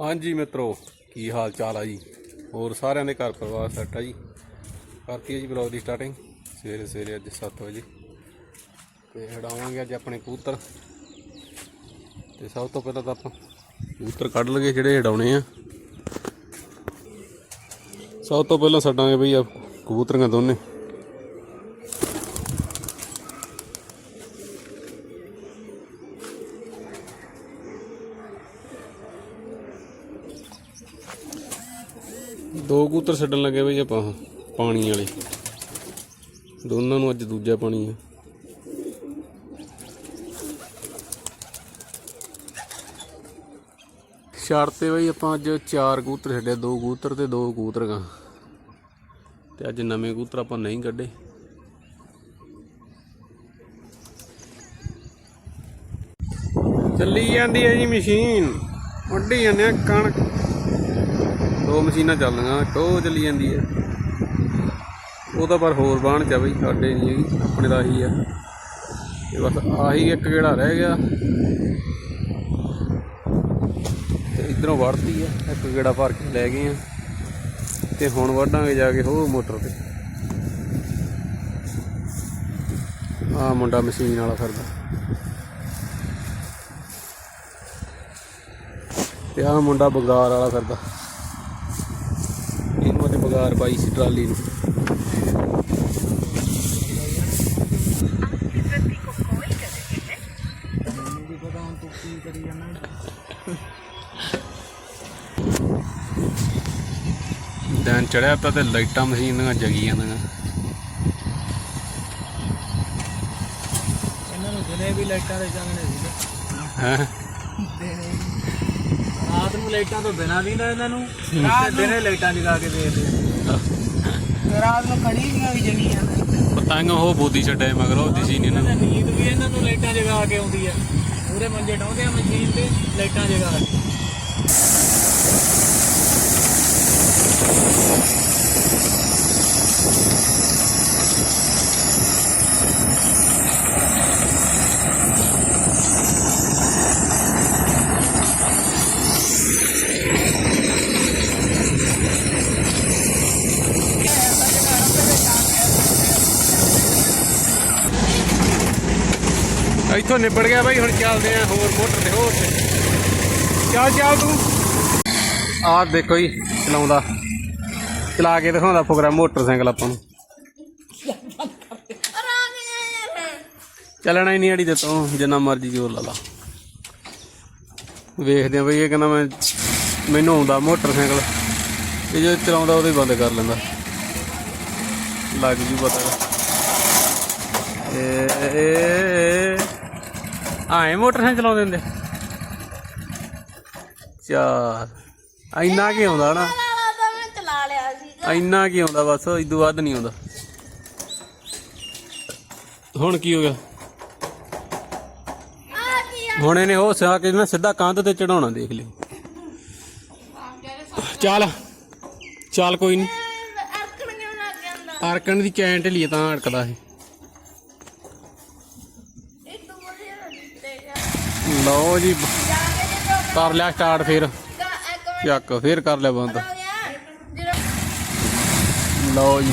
ਹਾਂਜੀ ਮਿੱਤਰੋ, ਕੀ ਹਾਲ ਚਾਲ ਆ ਜੀ? ਹੋਰ ਸਾਰਿਆਂ ਦੇ ਘਰ ਪਰਿਵਾਰ ਸੈੱਟ ਆ ਜੀ? ਕਰਤੀ ਹੈ ਜੀ ਬਲੌਗ ਦੀ ਸਟਾਰਟਿੰਗ ਸਵੇਰੇ ਸਵੇਰੇ ਅੱਜ 7 ਵਜੇ। ਤੇ ਹੜਾਵਾਂਗੇ ਅੱਜ ਆਪਣੇ ਕਬੂਤਰ। ਤੇ ਸਭ ਤੋਂ ਪਹਿਲਾਂ ਤਾਂ ਆਪਾਂ ਕਬੂਤਰ ਕੱਢ ਲਗੇ ਜਿਹੜੇ ਹਡਾਉਣੇ ਆ। ਸਭ ਤੋਂ ਪਹਿਲਾਂ ਛੱਡਾਂਗੇ ਬਈ ਆ ਕਬੂਤਰੀਆਂ ਦੋਨੇ। ਦੋ ਕੂਤਰ ਛੱਡਣ ਲੱਗੇ ਬਈ ਆਪਾਂ, ਪਾਣੀ ਵਾਲੇ। ਦੋਨਾਂ ਨੂੰ ਅੱਜ ਦੂਜਾ ਪਾਣੀ ਆ। ਛੱਡ ਤੇ ਬਈ ਆਪਾਂ ਅੱਜ ਚਾਰ ਕੂਤਰ ਛੱਡੇ, ਦੋ ਕੂਤਰ ਤੇ ਦੋ ਕੂਤਰ ਕਬੂਤਰਾਂ ਤੇ ਅੱਜ ਨਵੇਂ ਕੂਤਰ ਆਪਾਂ ਨਹੀਂ ਕੱਢੇ। ਚੱਲੀ ਜਾਂਦੀ ਹੈ ਜੀ ਮਸ਼ੀਨ। ਵੱਢੀ ਜਾਂਦੇ ਆ ਕਣਕ। ਦੋ ਮਸ਼ੀਨਾਂ ਚੱਲਦੀਆਂ ਟੋ ਉਹ ਚੱਲੀ ਜਾਂਦੀ ਹੈ। ਉਹ ਤਾਂ ਪਰ ਹੋਰ ਬਾਣ ਚ ਆ ਬਈ, ਸਾਡੇ ਨਹੀਂ ਹੈਗੀ, ਆਪਣੇ ਦਾ ਆਹੀ ਆ। ਇਹ ਬਸ ਆਹੀ ਇੱਕ ਗੇੜਾ ਰਹਿ ਗਿਆ। ਤੇ ਇਧਰੋਂ ਵੜਦੀ ਆ, ਇੱਕ ਗੇੜਾ ਭਰ ਕੇ ਲੈ ਗਏ ਆ। ਤੇ ਹੁਣ ਵੱਢਾਂਗੇ ਜਾ ਕੇ ਹੋਰ ਮੋਟਰ ਤੇ। ਆ ਮੁੰਡਾ ਮਸ਼ੀਨ ਵਾਲਾ ਫਿਰਦਾ। ਤੇ ਆ ਮੁੰਡਾ ਬਗਾਰ ਵਾਲਾ ਫਿਰਦਾ। ਤੇ ਬਗਾਰ ਪਾਈ ਸੀ ਟਰਾਲੀ ਨੂੰ। ਦਿਨ ਚੜਿਆ ਪਿਆ ਤੇ ਲਾਈਟਾਂ ਮਸ਼ੀਨ ਦੀਆਂ ਜਗੀ ਜਾਂਦੀਆਂ। ਇਹਨਾਂ ਨੂੰ ਦਿਨੇ ਵੀ ਲਾਈਟਾਂ ਦੇ ਚਾਨਣੇ ਸੀ ਹੈ? ਰਾਤ ਨੂੰ ਲਾਈਟਾਂ ਤੋਂ ਬਿਨਾਂ ਵੀ ਨਾ ਇਹਨਾਂ ਨੂੰ ਤੇ ਦਿਨੇ ਲਾਈਟਾਂ ਜਗਾ ਕੇ ਦੇਖਦੇ ਰਾਤ ਨੂੰ ਖੜੀ ਦੀਆਂ ਵੀ ਜਗੀਆਂ ਪਤੰਗ ਉਹ ਬੋਦੀ ਛੱਡੇ ਮਗਰ ਦਿਸੀ ਨਹੀਂ ਇਹਨਾਂ ਨੂੰ। ਨੀਂਦ ਵੀ ਇਹਨਾਂ ਨੂੰ ਲਾਈਟਾਂ ਜਗਾ ਕੇ ਆਉਂਦੀ ਆ। ਪੂਰੇ ਮੰਜੇ ਡਾਉਂਦੇ ਆ ਮਸ਼ੀਨ ਤੇ ਲਾਈਟਾਂ ਜਗਾ ਕੇ ਇੱਥੋਂ ਨਿਬੜ ਗਿਆ ਬਾਈ, ਹੁਣ ਚੱਲਦੇ ਆ ਹੋਰ ਮੋਟਰ ਤੇ, ਹੋਰ ਤੇ। ਚੱਲ ਚੱਲ ਤੂੰ। ਆਹ ਦੇਖੋ ਜੀ, ਚਲਾਉਂਦਾ। ਚਲਾ ਕੇ ਦਿਖਾਉਂਦਾ ਪ੍ਰੋਗਰਾਮ ਮੋਟਰਸਾਈਕਲ ਆਪਾਂ ਨੂੰ। ਚੱਲਣਾ ਹੀ ਨਹੀਂ ਅੜੀ ਦੇ ਤੋਂ, ਜਿੰਨਾ ਮਰਜ਼ੀ ਜ਼ੋਰ ਲਾ ਲਾ। ਵੇਖਦੇ ਆ ਬਈ, ਇਹ ਕਹਿੰਦਾ ਮੈਂ, ਮੈਨੂੰ ਆਉਂਦਾ ਮੋਟਰਸਾਈਕਲ। ਇਹ ਜੋ ਚਲਾਉਂਦਾ, ਉਹਦੇ ਬੰਦ ਕਰ ਲੈਂਦਾ। ਲੱਗ ਜੂ ਪਤਾ। ਏ ਆਏ ਮੋਟਰਸਾਈਕਲ ਚਲਾਉਂਦੇ ਹੁੰਦੇ। ਚਾਰ। ਇੰਨਾ ਕੀ ਆਉਂਦਾ ਨਾ ਚਲਾ ਲਿਆ ਸੀ ਇੰਨਾ ਕੀ ਆਉਂਦਾ ਬਸ ਇਦੋਂ ਵੱਧ ਨਹੀਂ ਆਉਂਦਾ। ਹੁਣ ਕੀ ਹੋ ਗਿਆ? ਹੁਣ ਇਹਨੇ ਉਹ ਸਿਆ ਕੇ ਨਾ ਸਿੱਧਾ ਕੰਧ ਤੇ ਚੜਾਉਣਾ ਦੇਖ ਲਿਓ ਚੱਲ ਚੱਲ ਕੋਈ ਨਹੀਂ ਅਰਕਣ ਦੀ ਚੈਨ ਢਲੀ ਤਾਂ ਅੜਕਦਾ ਇਹ ਤੂੰ ਵਧੀਆ ਦਿੱਤੇ ਜਾ ਲਓ ਜੀ, ਕਰ ਲਿਆ ਸਟਾਰਟ ਫਿਰ। ਚੱਕ, ਫਿਰ ਕਰ ਲਿਆ ਬੰਦ। ਲਓ ਜੀ।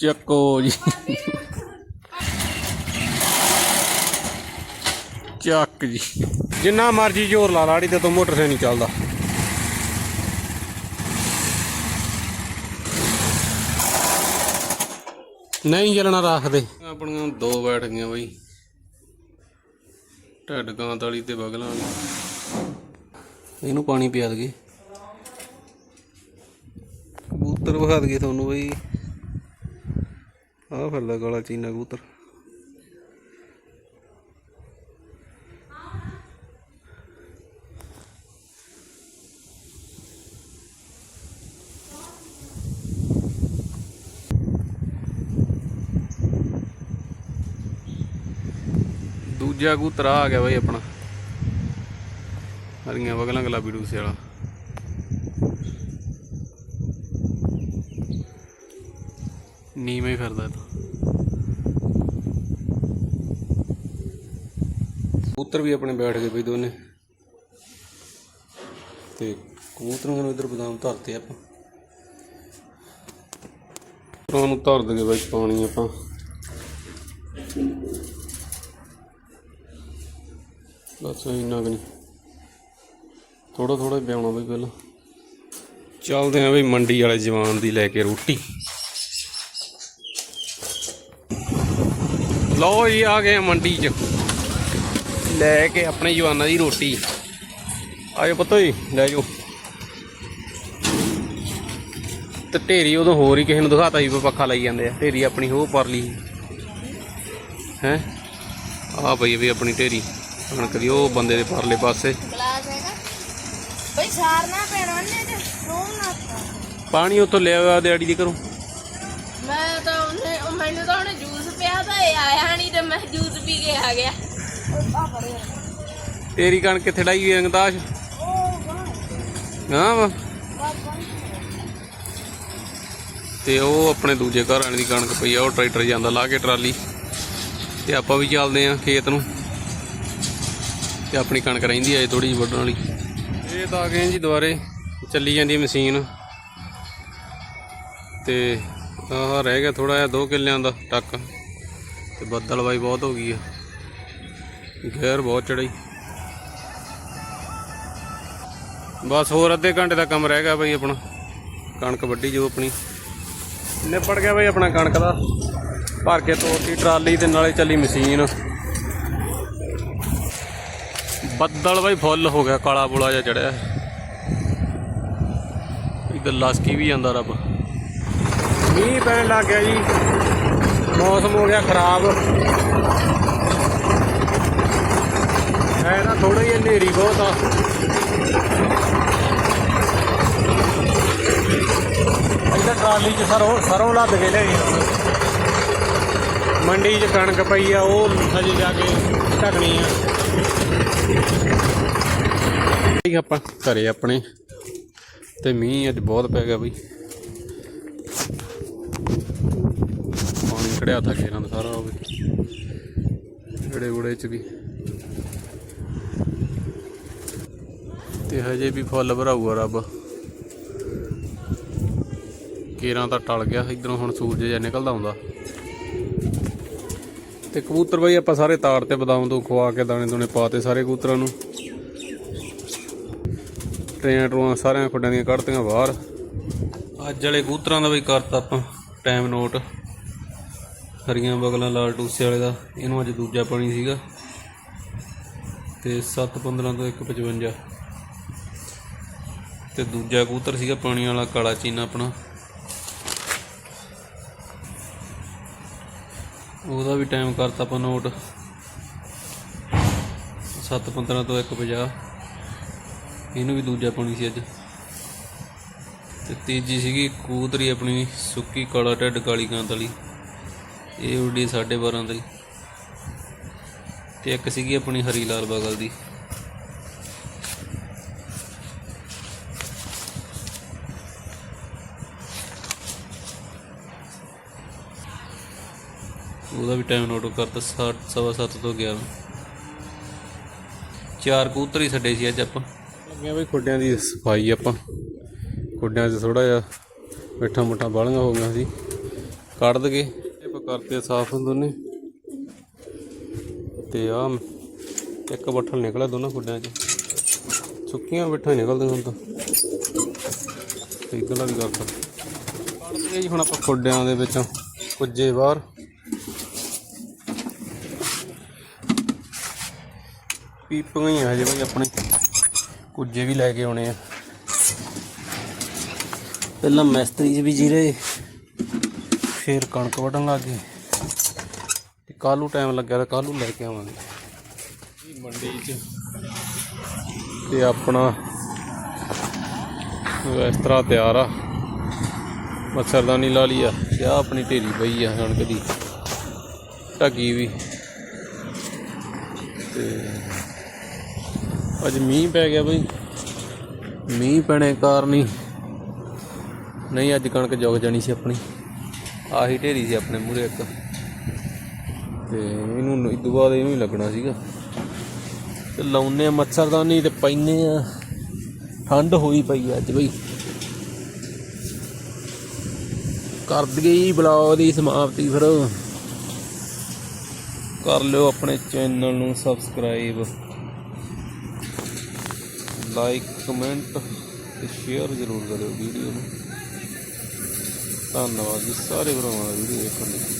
ਚੱਕੋ ਜੀ। ਚੱਕ ਜੀ। ਜਿੰਨਾ ਮਰਜ਼ੀ ਜ਼ੋਰ ਲਾ ਲਾੜੀ ਤੇ ਤੋਂ ਮੋਟਰਸਾਈਕਲ ਨਹੀਂ ਚੱਲਦਾ। ਨਹੀਂ ਚੱਲਣਾ ਰੱਖਦੇ ਆਪਣੀਆਂ ਦੋ ਬੈਠ ਗਈਆਂ ਬਈ। ਢੱਡ ਗਾਂ ਤਾਲੀ ਤੇ ਬਗਲਾਂ ਵਾਲੀ ਇਹਨੂੰ ਪਾਣੀ ਪਿਆ ਦਗੇ ਕਬੂਤਰ ਵਿਖਾ ਦਗੇ ਤੁਹਾਨੂੰ ਬਈ। ਆਹ ਫਿਰਦਾ ਕਾਲਾ ਚੀਨਾ ਕਬੂਤਰ। ਦੂਜਾ ਕਬੂਤਰ ਆ ਗਿਆ ਬਈ ਆਪਣਾ। ਹਰੀਆਂ ਵਗਲਾਂ ਗੁਲਾਬੀ ਡੂਸੇ ਵਾਲਾ। ਨੀਵੇਂ ਫਿਰਦਾ ਤਾਂ। ਕਬੂਤਰ ਵੀ ਆਪਣੇ ਬੈਠ ਗਏ ਬਈ ਦੋਨੇ। ਤੇ ਕਬੂਤਰਾਂ ਨੂੰ ਇਧਰ ਬਦਾਮ ਧਰਤੇ ਆਪਾਂ। ਉਹਨਾਂ ਨੂੰ ਧਰ ਦਗੇ ਬਾਈ ਪਾਣੀ ਆਪਾਂ। ਬਸ ਇੰਨਾ ਕੁ ਨਹੀਂ। ਥੋੜਾ ਥੋੜਾ ਪਿਆਉਣਾ ਬਈ ਪਹਿਲਾਂ। ਚੱਲਦੇ ਆਂ ਬਈ ਮੰਡੀ ਵਾਲੇ ਜਵਾਨ ਦੀ ਲੈ ਕੇ ਰੋਟੀ। ਲਓ ਜੀ, ਆ ਗਏ ਮੰਡੀ 'ਚ। ਲੈ ਕੇ ਆਪਣੇ ਜਵਾਨਾਂ ਦੀ ਰੋਟੀ। ਆਇਓ ਪੁੱਤੋ ਜੀ, ਲੈ ਜਾਓ। ਤੇ ਢੇਰੀ ਉਦੋਂ ਹੋਰ ਹੀ ਕਿਸੇ ਨੂੰ ਦਿਖਾਤਾ ਸੀ ਪੱਖਾ ਲਾਈ ਜਾਂਦੇ ਆ। ਢੇਰੀ ਆਪਣੀ ਹੋ ਪਰ ਲਈ ਹੈ? ਆ ਪਈ ਵੀ ਆਪਣੀ ਢੇਰੀ। ਕਣਕ ਦੀ ਉਹ ਬੰਦੇ ਦੇ ਪਰਲੇ ਪਾਸੇ। ਗਲਾਸ ਹੈਗਾ। ਬਈ ਸਾਰਨਾ ਪੈਣਾ ਉਹਨੇ ਤੇ ਰੋਮ ਨਾ ਪਾਣੀ ਉੱਥੋਂ ਲਿਆ ਹੋਇਆ ਦਿਹਾੜੀ ਦੀ ਕਰੋ ਮੈਂ ਤਾਂ ਉਹਨੇ ਉਹ ਮੈਨੂੰ ਤਾਂ ਉਹਨੇ ਜੂਸ ਪਿਆ ਤਾਂ ਇਹ ਆਇਆ ਨਹੀਂ ਤੇ ਮੈਂ ਜੂਸ ਪੀ ਕੇ ਆ ਗਿਆ। ਤੇਰੀ ਕਣਕ ਕਿੱਥੇ ਡਾਈ ਹੋਈ ਬਾਹਰ ਹਾਂ ਵਾ। ਤੇ ਉਹ ਆਪਣੇ ਦੂਜੇ ਘਰ ਵਾਲੇ ਦੀ ਕਣਕ ਪਈ ਆ ਉਹ ਟਰੈਕਟਰ ਜਾਂਦਾ ਲਾ ਕੇ ਟਰਾਲੀ। ਤੇ ਆਪਾਂ ਵੀ ਚੱਲਦੇ ਆ ਖੇਤ ਨੂੰ। ਤੇ ਆਪਣੀ ਕਣਕ ਰਹਿੰਦੀ ਆਏ ਥੋੜੀ ਜਿਹੀ ਵੱਢਣ ਵਾਲੀ। ਇਹ ਤਾਂ ਆ ਗਏ ਜੀ ਦੁਬਾਰੇ, ਚੱਲੀ ਜਾਂਦੀ ਮਸ਼ੀਨ। ਤੇ ਆਹ ਰਹਿ ਗਿਆ ਥੋੜਾ ਜਿਹਾ 2 ਕਿੱਲਿਆਂ ਦਾ ਟੱਕ। ਤੇ ਬੱਦਲਵਾਈ ਬਹੁਤ ਹੋ ਗਈ ਆ। ਗੈਰ ਬਹੁਤ ਚੜਾਈ ਬਸ ਹੋਰ ਅੱਧੇ ਘੰਟੇ ਦਾ ਕੰਮ ਰਹਿ ਗਿਆ ਬਈ ਆਪਣਾ। ਕਣਕ ਵੱਢੀ ਜੋ ਆਪਣੀ। ਨਿਪੜ ਗਿਆ ਬਈ ਆਪਣਾ ਕਣਕ ਦਾ। ਭਰ ਕੇ ਤੋਰਤੀ ਟਰਾਲੀ ਤੇ ਨਾਲੇ ਚੱਲੀ ਮਸ਼ੀਨ। ਬੱਦਲ ਬਈ ਫੁੱਲ ਹੋ ਗਿਆ, ਕਾਲਾ ਬੁਲਾ ਜਿਹਾ ਚੜਿਆ। ਇਧਰ ਲਸਕੀ ਵੀ ਜਾਂਦਾ ਰੱਬ। ਮੀਂਹ ਪੈਣ ਲੱਗ ਗਿਆ ਜੀ। ਮੌਸਮ ਹੋ ਗਿਆ ਖਰਾਬ। ਹੈ ਨਾ ਥੋੜਾ ਜਿਹਾ ਹਨੇਰੀ ਬਹੁਤ ਆ। ਇੱਧਰ ਟਰਾਲੀ 'ਚ ਸਰੋਂ ਸਰੋਂ ਲੱਦ ਕੇ ਲਿਆਈ ਮੰਡੀ 'ਚ ਕਣਕ ਪਈ ਆ, ਉਹ ਹਜੇ ਜਾ ਕੇ ਢਕਣੀ ਆ। ਠੀਕ ਆਪਾਂ ਘਰੇ ਆਪਣੇ ਤੇ ਮੀਂਹ ਅੱਜ ਬਹੁਤ ਪੈ ਗਿਆ ਬਈ। ਪਾਣੀ ਖੜਿਆ ਥਾ ਇਹਨਾਂ ਦਾ ਸਾਰਾ ਉਹ ਵੀ। ੜੇ ਗੁੜੇ 'ਚ ਵੀ। ਤੇ ਹਜੇ ਵੀ ਫੁੱਲ ਭਰਾਊਗਾ ਰੱਬ। ਕੇਰਾਂ ਤਾਂ ਟਲ ਗਿਆ, ਇਧਰੋਂ ਹੁਣ ਸੂਰਜ ਜਿਹਾ ਨਿਕਲਦਾ ਹੁੰਦਾ। ਤੇ ਕਬੂਤਰ ਬਾਈ ਆਪਾਂ ਸਾਰੇ ਤਾਰ ਤੇ ਬਦਾਮ ਤੋਂ ਖਵਾ ਕੇ ਦਾਣੇ ਦੁਣੇ ਪਾਤੇ ਸਾਰੇ ਕਬੂਤਰਾਂ ਨੂੰ। ਟਰੇਆਂ ਟਰੂਆਂ ਸਾਰਿਆਂ ਖੁੱਡਾਂ ਦੀਆਂ ਕੱਢਤੀਆਂ ਬਾਹਰ। ਅੱਜ ਵਾਲੇ ਕਬੂਤਰਾਂ ਦਾ ਬਈ ਕਰਤਾ ਆਪਾਂ ਟਾਈਮ ਨੋਟ ਹਰੀਆਂ ਬਗਲਾਂ ਲਾਲ ਟੂਸੇ ਵਾਲੇ ਦਾ, ਇਹਨੂੰ ਅੱਜ ਦੂਜਾ ਪਾਣੀ ਸੀਗਾ। ਤੇ 7:15 ਤੋਂ 1:55 ਤੇ ਦੂਜਾ ਕਬੂਤਰ ਸੀਗਾ ਪਾਣੀ ਵਾਲਾ ਕਾਲਾ ਚੀਨਾ ਆਪਣਾ। ਉਹਦਾ ਵੀ ਟਾਈਮ ਕਰਤਾ ਆਪਾਂ ਨੋਟ 7:15 ਤੋਂ 1:50 ਇਹਨੂੰ ਵੀ ਦੂਜਾ ਪਾਣੀ ਸੀ ਅੱਜ। ਤੇ ਤੀਜੀ ਸੀਗੀ ਕੂਤਰੀ ਆਪਣੀ ਸੁੱਕੀ ਕਾਲਾ ਢੱਡ ਕਾਲੀ ਕਾਂਤ ਵਾਲੀ ਇਹ ਉੱਡੀ 12:30 ਦੀ ਤੇ ਇੱਕ ਸੀਗੀ ਆਪਣੀ ਹਰੀ ਲਾਲ ਬਗਲ ਦੀ। ਉਹਦਾ ਵੀ ਟਾਈਮ ਨੋਟ ਕਰਤਾ ਸੱਤ- ਸਵਾ ਸੱਤ ਤੋਂ 11 ਚਾਰ ਕਬੂਤਰ ਹੀ ਛੱਡੇ ਸੀ ਅੱਜ ਆਪਾਂ। ਲੱਗਿਆ ਬਈ ਖੁੱਡਿਆਂ ਦੀ ਸਫ਼ਾਈ ਆਪਾਂ। ਖੁੱਡਿਆਂ 'ਚ ਥੋੜਾ ਜਿਹਾ ਮਿੱਠਾ ਮੁੱਠਾ ਬਾਲੀਆਂ ਹੋ ਗਈਆਂ ਸੀ। ਕੱਢ ਦਗੇ ਆਪਾਂ ਕਰਤੇ ਸਾਫ਼ ਦੋਨੇ। ਤੇ ਆ ਇੱਕ ਬੱਠਲ ਨਿਕਲਿਆ ਦੋਨਾਂ ਖੁੱਡਿਆਂ 'ਚ। ਸੁੱਕੀਆਂ ਬਿੱਠਾਂ ਨਿਕਲਦੀਆਂ ਹੁਣ ਤਾਂ। ਤੇ ਇਧਰਲਾ ਵੀ ਕਰਤਾ ਕੱਢ ਦਗੇ ਜੀ ਹੁਣ ਆਪਾਂ ਖੁੱਡਿਆਂ ਦੇ ਵਿੱਚੋਂ ਪੁੱਜੇ ਬਾਹਰ। ਪੀਪੀਆਂ ਹੀ ਆ ਹਜੇ ਭਾਈ ਆਪਣੇ। ਕੁੱਜੇ ਵੀ ਲੈ ਕੇ ਆਉਣੇ ਆ। ਪਹਿਲਾਂ ਮਿਸਤਰੀ 'ਚ ਵੀ ਜੀਰੇ, ਫਿਰ ਕਣਕ ਵੱਢਣ ਲੱਗ ਗਏ। ਤੇ ਕੱਲ੍ਹ ਨੂੰ ਟਾਈਮ ਲੱਗਿਆ ਤਾਂ ਕੱਲ੍ਹ ਨੂੰ ਲੈ ਕੇ ਆਵਾਂਗੇ। ਇਹ ਮੰਡੀ 'ਚ। ਤੇ ਆਪਣਾ ਇਸ ਤਰ੍ਹਾਂ ਤਿਆਰ ਆ। ਮੱਛਰਦਾਨੀ ਲਾ ਲਈ ਆ। ਤੇ ਆਹ ਆਪਣੀ ਢੇਰੀ ਪਈ ਆ ਕਣਕ ਦੀ। ਢੱਗੀ ਵੀ। ਤੇ ਅੱਜ ਮੀਂਹ ਪੈ ਗਿਆ ਬਈ। ਮੀਂਹ ਪੈਣੇ ਕਾਰਨ ਹੀ। ਨਹੀਂ, ਅੱਜ ਕਣਕ ਜੁਗ ਜਾਣੀ ਸੀ ਆਪਣੀ। ਆਹੀ ਢੇਰੀ ਸੀ ਆਪਣੇ ਮੂਰੇ ਇੱਕ। ਤੇ ਇਹਨੂੰ ਇਦੋਂ ਬਾਅਦ ਇਹਨੂੰ ਹੀ ਲੱਗਣਾ ਸੀਗਾ। ਤੇ ਲਾਉਨੇ ਆ ਮੱਛਰਦਾਨੀ ਤੇ ਪੈਨੇ ਆ। ਠੰਡ ਹੋਈ ਪਈ ਅੱਜ ਬਈ। ਕਰ ਦਈਏ ਬਲੌਗ ਦੀ ਸਮਾਪਤੀ ਫਿਰ। ਕਰ ਲਿਓ ਆਪਣੇ ਚੈਨਲ ਨੂੰ ਸਬਸਕ੍ਰਾਈਬ। ਲਾਈਕ, ਕਮੈਂਟ ਤੇ ਸ਼ੇਅਰ ਜ਼ਰੂਰ ਕਰਿਓ ਵੀਡੀਓ ਨੂੰ। ਧੰਨਵਾਦ ਜੀ, ਸਾਰੇ ਭਰਾਵਾਂ ਦਾ ਵੀਡੀਓ ਦੇਖਣ ਲਈ।